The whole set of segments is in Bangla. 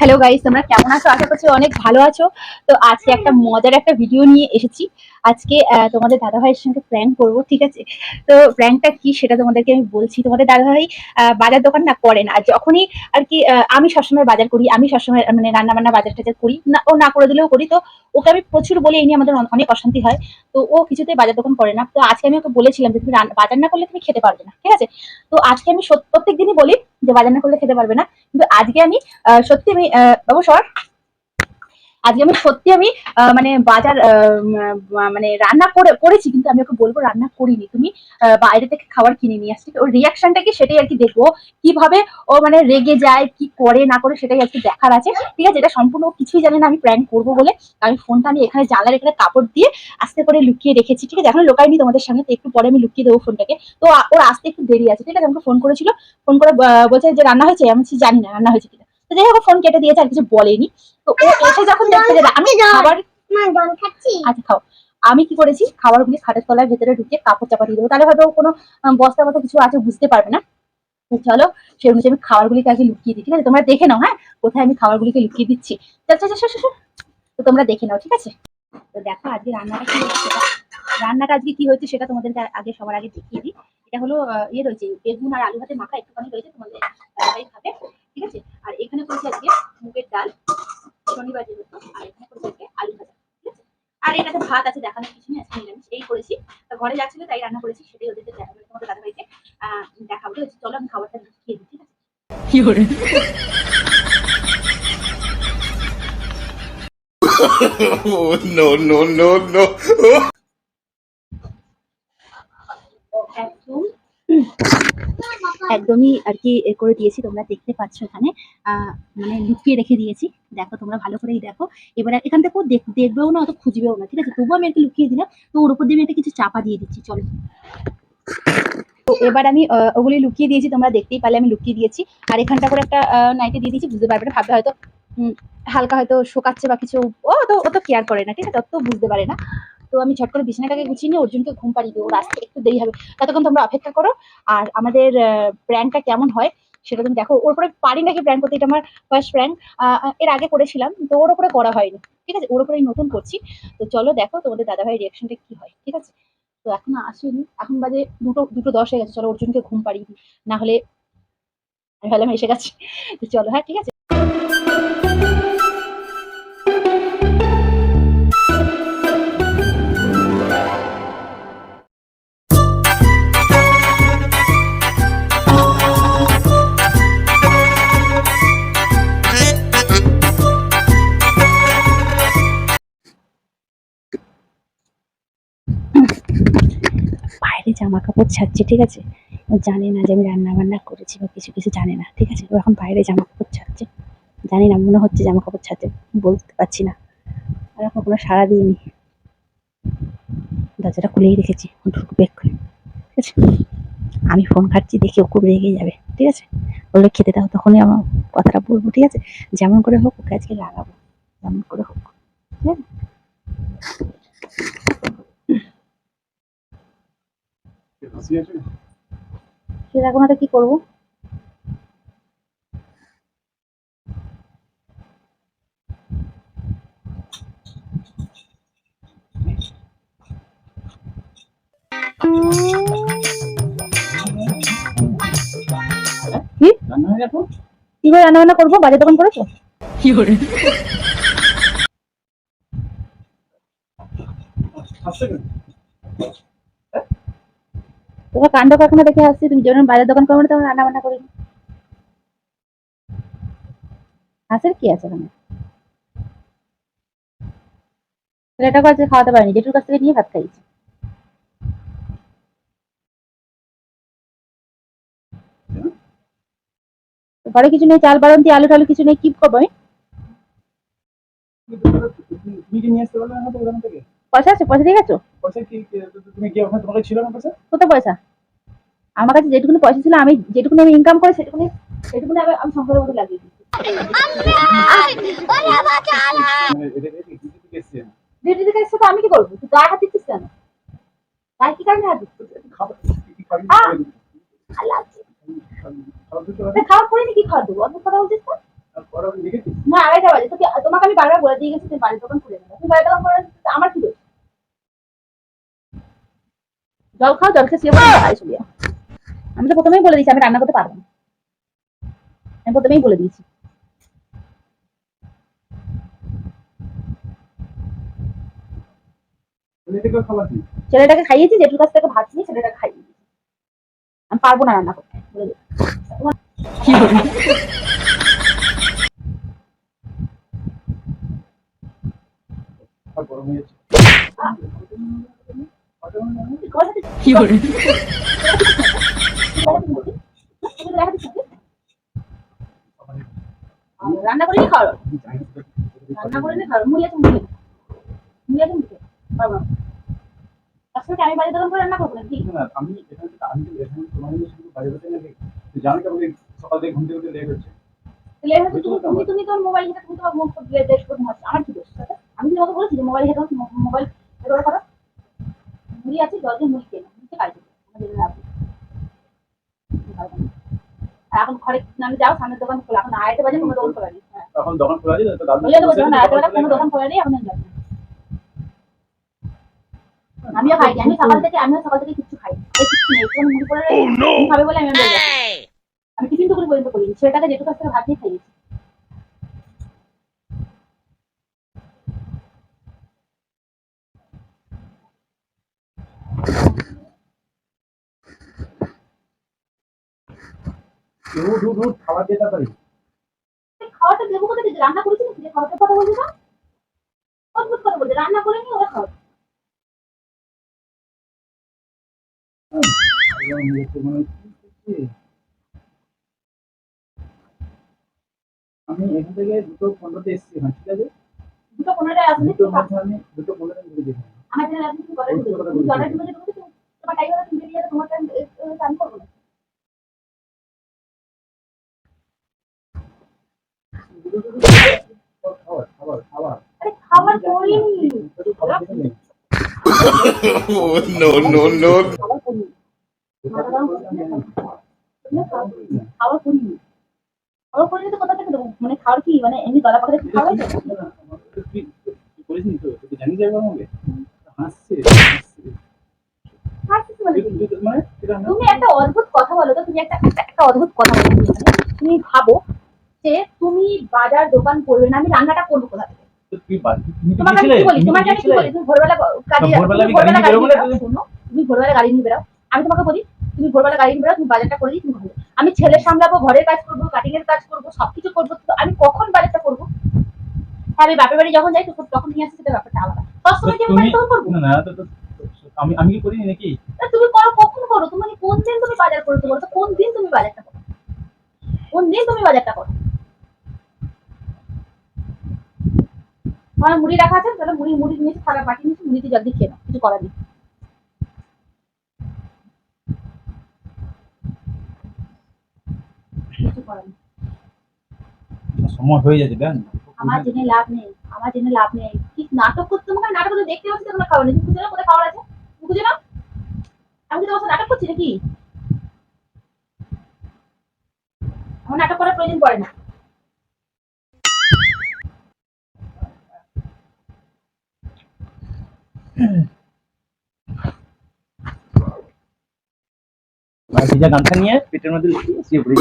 হ্যালো গাইস তোমরা কেমন আছো? আশা করছি অনেক ভালো আছো। তো আজকে একটা মজার একটা ভিডিও নিয়ে এসেছি। আজকে তোমাদের দাদা ভাইয়ের সঙ্গে প্র্যাঙ্ক করব ঠিক আছে? তো প্র্যাঙ্কটা কি সেটা তোমাদেরকে আমি বলছি। তোমাদের দাদা ভাই আহ, বাজার দোকান না করেন আর যখনই আর কি আমি সবসময় বাজার করি আমি সবসময় মানে রান্না বান্না বাজার টাজার করি না ও না করে দিলেও করি। তো ওকে আমি প্রচুর বলি এই নিয়ে আমাদের অন- অনেক অশান্তি হয়। তো ও কিছুতেই বাজার দোকান করে না। তো আজকে আমি ওকে বলেছিলাম যে তুমি বাজার না করলে তুমি খেতে পারবে না। ঠিক আছে? তো আজকে আমি প্রত্যেক দিনই বলি যে বাজার না করলে খেতে পারবে না। কিন্তু আজকে আমি সত্যি আমি বাবু সর আজকে আমি সত্যি আমি মানে বাজার মানে রান্না করে, করেছি, কিন্তু আমি ওকে বলব রান্না করিনি। তুমি বাইরে থেকে খাবার কিনে নিয়ে আসছি ওর রিয়াকশনটা কি সেটাই আর কি দেখব। কীভাবে ও মানে রেগে যায়, কি করে, না করে সেটাই আর কি দেখার আছে। ঠিক আছে, এটা সম্পূর্ণ কিছুই জানে না, আমি প্র্যাঙ্ক করব বলে। আমি ফোনটা আমি এখানে জানলার এখানে কাপড় দিয়ে আস্তে করে লুকিয়ে রেখেছি। ঠিক আছে, এখন লোকাইনি তোমাদের সামনে, তো একটু পরে আমি লুকিয়ে দেবো ফোনটাকে তো ওর আসতে একটু দেরি আছে। ঠিক আছে, আমাকে ফোন করেছিল। ফোন করে বলছে যে রান্না হয়েছে? আমি জানি না, রান্না হয়েছে কিনা। তো যাই হোক ফোন কেটে দিয়েছে আর কিছু বলেনি। তো ও এসে যখন দেখতে যাবে আমি খাবার জল খাচ্ছি। আচ্ছা খাও। আমি কি করেছি? খাবারগুলি খাটের তলার ভেতরে ঢুকে কাপড় চাপা দিয়ে দেবো। তাহলে হয়তো কোনো বস্তার মতো কিছু আছে বুঝতে পারবে না। চলো সেই অনুযায়ী আমি খাবারগুলিকে আগে লুকিয়ে দিই ঠিক আছে? তোমরা দেখে নাও হ্যাঁ? কোথায় আমি খাবারগুলিকে লুকিয়ে দিচ্ছি। চল চল চল। তো তোমরা দেখে নাও ঠিক আছে? তো দেখো আজকে রান্নাটা কি হচ্ছে রান্নাটা আজকে কি হয়েছে সেটা তোমাদেরকে আগে সবার আগে দেখিয়ে দিই। এটা হলো ইয়ে রয়েছে বেগুন আর আলু ভাতে মাখা একটুখানি রয়েছে তোমাদের খাবে। ঠিক আছে? আর এখানে করেছি আজকে মুগের ডাল শনিবার যেহেতু আর এখানে করেছি আজকে আলু ভাজা ঠিক আছে? আর এটাতে ভাত আছে দেখানোর কিছু নেই আজকে নিরামিষ এই করেছি। তো ঘরে যাচ্ছিল তাই রান্না করেছি সেটাই ওদেরকে দেখাবো তোমাদের দাদা ভাইকে দেখাবো ঠিক আছে? চলো আমি খাবারটা খেয়ে দিই ঠিক আছে? oh no no no no একদম একদমই আর কি করে দিয়েছি, তোমরা দেখতে পাচ্ছ এখানে। মানে লুকিয়ে রেখে দিয়েছি। দেখো, তোমরা ভালো করেই দেখো। এবার এখান থেকে দেখ- দেখবেও না, অত খুঁজবেও না, ঠিক আছে? তবুও আমি একটু লুকিয়ে দিলাম। তো ওর উপর দিয়ে আমি একটা কিছু চাপা দিয়ে দিচ্ছি, চলো। তো এবার আমি ওগুলি লুকিয়ে দিয়েছি, তোমরা দেখতেই পারলে আমি লুকিয়ে দিয়েছি। আর এখানটা করে একটা নাইটে দিয়ে দিয়েছি, বুঝতে পারবে না, ভাববে হয়তো হালকা হয়তো শোকাচ্ছে বা কিছু, ও তো ও তো কেয়ার করে না, ঠিক আছে? অত বুঝতে পারে না। তো আমি ছট করে বিছানাটাকে গুছিয়ে নিয়ে অর্জুনকে ঘুম পাড়িয়ে দিই ওর আসতে একটু দেরি হবে। ততক্ষণ তোমরা অপেক্ষা করো। আর আমাদের প্র্যাঙ্কটা কেমন হয় সেটা তুমি দেখো। ওর উপরে পারি নাকি প্র্যাঙ্ক করতে? এটা আমার ফার্স্ট প্র্যাঙ্ক এর আগে করেছিলাম, তো ওর উপরে করা হয়নি। ঠিক আছে? ওর উপরেই নতুন করছি। তো চলো দেখো তোমাদের দাদাভাই রিয়াকশনটা কি হয়। ঠিক আছে? তো এখন আসেনি। এখন বাজে দুটো দুটো দশ হয়ে গেছে। চলো অর্জুনকে ঘুম পাড়িয়ে না হলে আমি এসে গেছে। তো চলো হ্যাঁ ঠিক আছে? জামা কাপড় ছাড়ছে, ঠিক আছে? ও জানে না যে আমি রান্না বান্না করেছি বা কিছু কিছু জানে না, ঠিক আছে? ও এখন বাইরে জামা কাপড় ছাড়ছে। জানি না, মনে হচ্ছে জামা কাপড় ছাড়ছে বলতে পারছি না। আর এখন কোনো সাড়া দিইনি। দরজাটা খুলেই রেখেছি ঢুকবে এক্ষুনি, ঠিক আছে? আমি ফোন ঘাটছি, দেখি ও খুব রেগে যাবে, ঠিক আছে? বললে, খেতে দাও, তখনই আমার কথাটা বলব, ঠিক আছে? যেমন করে হোক, ওকে আজকে লাগাবো, যেমন করে হোক ঠিক আছে সে এখন কি করব? কি? কি রান্না বান্না করব? বাজার দোকান করেছ? তোমার কাণ্ড কারখানা দেখে আসছি তুমি যখন বাজার দোকান করবে তখন রান্না বান্না করিনি হাসের কি আছে ওখানে ছেলেটাকে আজকে খাওয়াতে পারিনি জেঠুর কাছ থেকে নিয়ে ভাত খাইছি ঘরে কিছু নেই চাল বাড়ন্তি আলু টালু কিছু নেই কি করব আমি? না পয়সা আছে পয়সা দিয়ে গেছো? পয়সা কি কি- তুমি কি ওখানে তোমার কাছে ছিল না পয়সা কত পয়সা? আমার কাছে যেটুকুনি পয়সা ছিল আমি যেটুকুনি আমি ইনকাম করি সেটুকুনি সেটুকুনি আমি আমি সংসারের মধ্যে লাগিয়ে দিই তো আমি কি করব? তুই গায়ে হাত দিচ্ছিস কেন? গায়ে কি কারণে হাত দিচ্ছিস? খাওয়া কি খাওয়া দেবো? অত কথা বলছিস না আড়াইটা বাজে। তোমাকে আমি বারবার বলে দিয়ে গেছি তুমি বাড়ির দোকান খুলে তুমি বাড়ির দোকান করে আমার কি দোষ জল খাও জল খেয়ে শুয়ে পড়ো, বাড়ি চলে আমি তো প্রথমেই বলে দিয়েছি আমি রান্না করতে পারব না। আমি প্রথমেই বলে দিয়েছি। ছেলেটাকে খাইয়েছি জেঠুর কাছ থেকে ভাত নিয়ে ছেলেটাকে খাইয়ে দিয়েছি। আমি পারব না রান্না করতে বলে। কি গরম হয়ে সাথে কি? আর রান্না করে নিয়ে রান্না করে নিয়ে খাওয়ার মুড়ি আছে মুড়ি আছে। মুড়ি আছে মুড়ি পারব আসলে আমি বাড়ির দোকান করে রান্না করব নাকি না আমি এখানে আমি এখানে তোমার জন্য শুধু বাইরে বসে নাকি জানো তো সকাল থেকে ঘুম থেকে উঠে লেট হচ্ছে তাহলে এবার তুমি তুমি তুমি তোমার মোবাইল ঘেটে তুমি তোমার মুখ মারছো আমার কি দোষ আমি তোমাকে বলেছি যে মোবাইল ঘেটে মোবাইল ঘেটে করো মুড়ি আছে জল দিয়ে মুড়ি খেয়ে নাও মুড়িতে কাজ করো আর এখন ঘরে আমি যাও সামনের দোকান খোলা। এখন আড়াইটা বাজে কোনো দোকান খোলা নেই। হ্যাঁ। তখন দোকান খোলা আছে? তো দাদু বলে দেবো যখন আড়াইটা বাজে কোনো দোকান খোলা নেই এখন যাব। আমিও খাই আমি সকাল থেকে আমিও সকাল থেকে কিছু খাই এই কিচ্ছু নেই কোনো মুড়ি পড়ে খাবে বলে আমি বলে আমি টিফিন টুকুনি পর্যন্ত করিনি। ছেলেটাকে যেটুকু কাছ থেকে ভাত দিয়ে খাইয়েছি। রুট রুট রুট খাবার দিয়ে তাড়াতাড়ি খাওয়াটা দেবো কোথা থেকে? রান্না করেছি নাকি? খাওয়াটার কথা বলছি না অদ্ভুত কথা বলছে। রান্না করে নিয়ে ওরা খাওয়া গরম হয়ে যাচ্ছে কি করছে? আমি এখান থেকে দুটো পনেরোতে এসেছি এখানে ঠিক আছে? দুটো পনেরোটায় আসলে দুটো মধ্যে আমি দুটো পনেরো ঘুরে দেখি আমার জন্য আপনি কি করেন জলের ডুবে তোমার টাইম তুমি তোমার টাইম no, no, no. করিনি না। তুমি করিনি তো কোথা থেকে দেবো মানে খাওয়ার কি মানে এমনি গলা খাওয়াই তো তুই জানিস আমাকে হাসছে মানে একটা অদ্ভুত কথা বলো তো তুমি একটা- একটা অদ্ভুত কথা বলো তুমি ভাবো যে তুমি বাজার দোকান করবে না আমি রান্নাটা করব কোথা থেকে? তুমি আমি কি বলি? তুমি তো কি বলি? তুমি ভোরবেলা কাজে ভোরবেলা তুমি গাড়ি ভোরবেলা নিয়ে তুমি- শোনো। তুমি ভোরবেলা গাড়ি নিয়ে বেরাও। আমি তোমাকে বলি তুমি ভোরবেলা গাড়ি নিয়ে বেরাও তুমি বাজারটা করে দিই তুমি ভালো আমি ছেলে সামলাবো ঘরের কাজ করব কাটিং এর কাজ করব সবকিছু করব আমি কখন বাজারটা করব? হ্যাঁ আমি বাপের বাড়ি যখন যাই তখন তখন নিয়ে আসি সেটা ব্যাপারটা আলাদা। সবসময় কি আমি তুমি তখন করব? না আমি আমি কি করিনি নাকি? তুমি করো কখন করো? তুমি কোন দিন তুমি বাজার করতে বলো? কোন দিন তুমি বাজারটা করো? কোন দিন তুমি বাজারটা করো? আমার মুড়ি রাখা আছে তাহলে মুড়ি মুড়ি নিয়েছি থালা বাটি নিয়েছি মুড়িতে জল দিয়ে খেয়ে নাও কিছু করার নেই। সময় হয়ে যাচ্ছে দেন। আমার জেনে লাভ নেই আমার জেনে লাভ নেই। কি নাটক করতে তোমাকে? নাটক করতে দেখতে পাচ্ছি তোমার খাবার নেই। নাও কোথায় খাবার আছে। খুঁজে নাও। আমি তোমার সাথে নাটক করছি নাকি? আমার নাটক করার প্রয়োজন পড়ে না। ভিজা গামছা নিয়ে পেটের মধ্যে শুয়ে পড়ে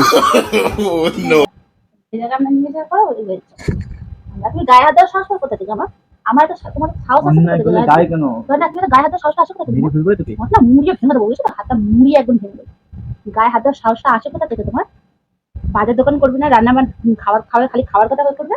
তুমি গায়ে হাত দেওয়ার সাহস কোথা থেকে? আমার আমার তো তোমার সাহস আছে অন্যায় করলে গায়ে কেন? না তুমি গায়ে হাত দেওয়ার সাহসটা আসে কোথা থেকে? ভেঙে না মুড়িয়ে দেবো বুঝছ? তো? হাতটা মুড়িয়ে একদম ভেঙে দেবো। গায়ে হাত দেওয়ার সাহসটা আসে কোথা থেকে তোমার? বাজার দোকান করবে না রান্না খাবার খাবার খালি খাবার কথা করবে?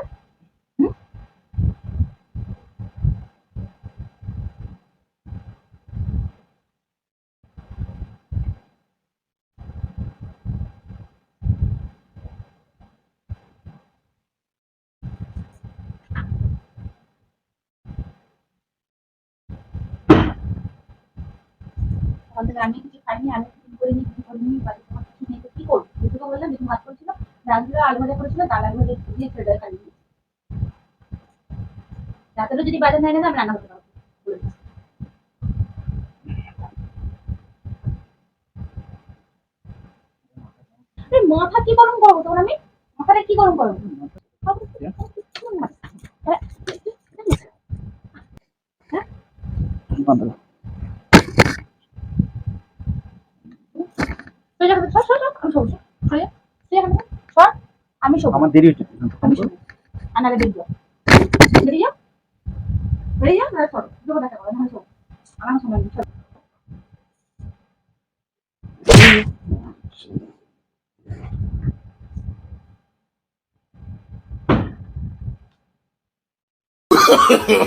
ওখান থেকে আমি কিছু খাইনি আমি কিছু করিনি কিছু করিনি বাড়িতে আমার কিছু নেই, তো কি করব? যেটুকু বললাম যেটুকু ভাত করেছিল ডাল দিয়ে আলু ভাজা করেছিল ডাল আলু ভাজা দিয়ে ছেড়ে খাইনি রাতেরও যদি বাজার নেয় না আমি রান্না করতে পারব মাথা কি গরম করব তোমার আমি মাথাটা কি গরম করব সরে যা, সর, সর, সর, আমি শোবো, সর, সরে যা, সরে যা, সর, আমি শোবো আমার দেরি হচ্ছে। আমি শোবো আর নাহলে দেখব বেরিয়ে যাও বেরিয়ে যাও নাহলে সরো। দেবো দেখা করে নাহলে শোবো আমার সময় নেই সরো।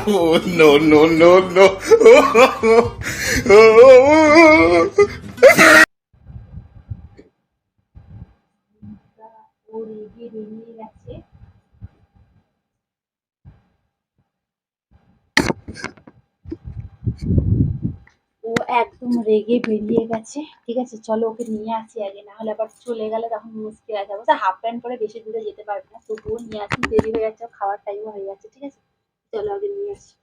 Oh, no, no, no, no. ও রেগে বেরিয়ে গেছে ও একদম রেগে বেরিয়ে গেছে। ঠিক আছে, চলো ওকে নিয়ে আসি আগে, না হলে আবার চলে গেলে তখন মুশকিল আছে অবশ্য হাফ প্যান্ট পরে বেশি দূরে যেতে পারবে না। তবুও নিয়ে আসি, দেরি হয়ে যাচ্ছে, খাওয়ার টাইমও হয়ে যাচ্ছে, ঠিক আছে? চলো আগে নিয়ে আসি।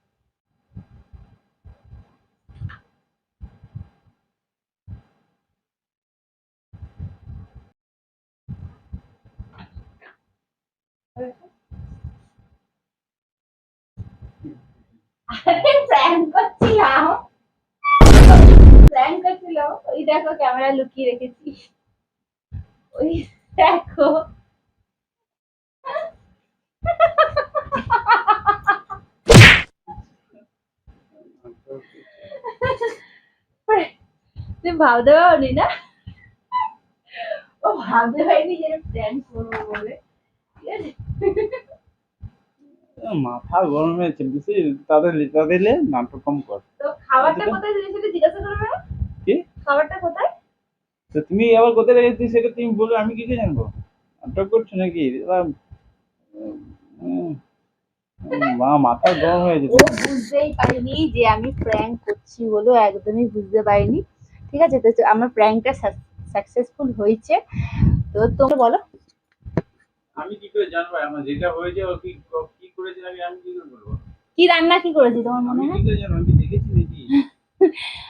আরে দেখো ক্যামেরা লুকিয়ে রেখেছি। ওই দেখো। তুমি ভাবতে পারোনি না? ও ভাবতে পারিনি যে প্র্যাঙ্ক করব বলে। মাথা গরম হয়েছে বুঝলি? তাদের তাদের নাটক কম কর। তো খাবারটা কোথায় দিয়েছিলে? জিজ্ঞাসা করবে খাবারটা কোথায়? তো তুমি আবার কোথায় রেখেছি সেটা তুমি বলে আমি কি করে জানব। নাটক করছ নাকি? মা মাথা গরম হয়েছে ও বুঝতেই পারিনি যে আমি প্র্যাঙ্ক করছি বলে একদমই বুঝতে পারিনি। ঠিক আছে তো আমার প্র্যাঙ্কটা সাকসেসফুল হয়েছে। তো তোমরা বলো। আমি কি করে জানব? আমার যেটা হয়েছে ও কি কি করেছে আমি আমি কি করে বলব? কি রান্না কি করেছি তোমার মনে হয়? আমি দেখেছি নাকি?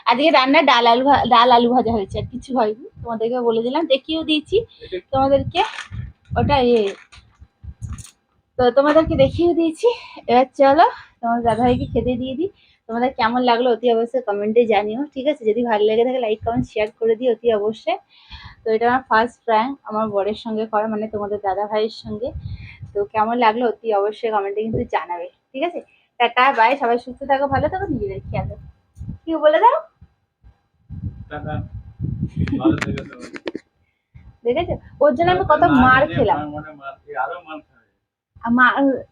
আজকে রান্না ডাল আলু ডাল আলু ভাজা হয়েছে আর কিছু হয়নি। তোমাদেরকে বলে দিলাম দেখিয়েও দিয়েছি। তোমাদেরকে ওটা ইয়ে তো তোমাদেরকে দেখিয়ে দিয়েছি। এবার চলো তোমার দাদাভাইকে খেতে দিয়ে দিই। তোমাদের কেমন লাগল অতি অবশ্যই কমেন্টে জানিও ঠিক আছে? যদি ভালো লেগে থাকে লাইক কমেন্ট শেয়ার করে দিও অতি অবশ্যই। তো এটা আমার ফার্স্ট প্র্যাঙ্ক আমার বরের সঙ্গে করা মানে তোমাদের দাদা ভাইয়ের সঙ্গে। তো কেমন লাগল অতি অবশ্যই কমেন্টে কিন্তু জানাবে ঠিক আছে? টাটা বাই সবাই সুস্থ থাকো ভালো থাকো নিজেদের খেয়াল রাখো। কি বলে দাও। দেখেছ? ওর জন্য আমি কত মার খেলাম।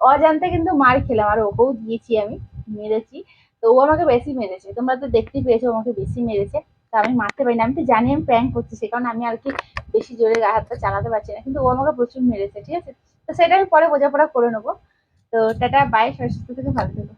অজান্তে কিন্তু মার খেলাম। আর ওকেও দিয়েছি আমি মেরেছি। তো ও আমাকে বেশি মেরেছে। তোমরা তো দেখতেই পেয়েছ আমাকে বেশি মেরেছে। তো আমি মারতে পারি না। আমি তো জানি আমি প্র্যাঙ্ক করছি সে কারণে আমি আর কি বেশি জোরে গা হাতটা চালাতে পারছি না। কিন্তু ও আমাকে প্রচুর মেরেছে ঠিক আছে? তো সেটা আমি পরে বোঝাপড়া করে নেব। তো টাটা বাই সুস্থ থেকে ভালো থেকো।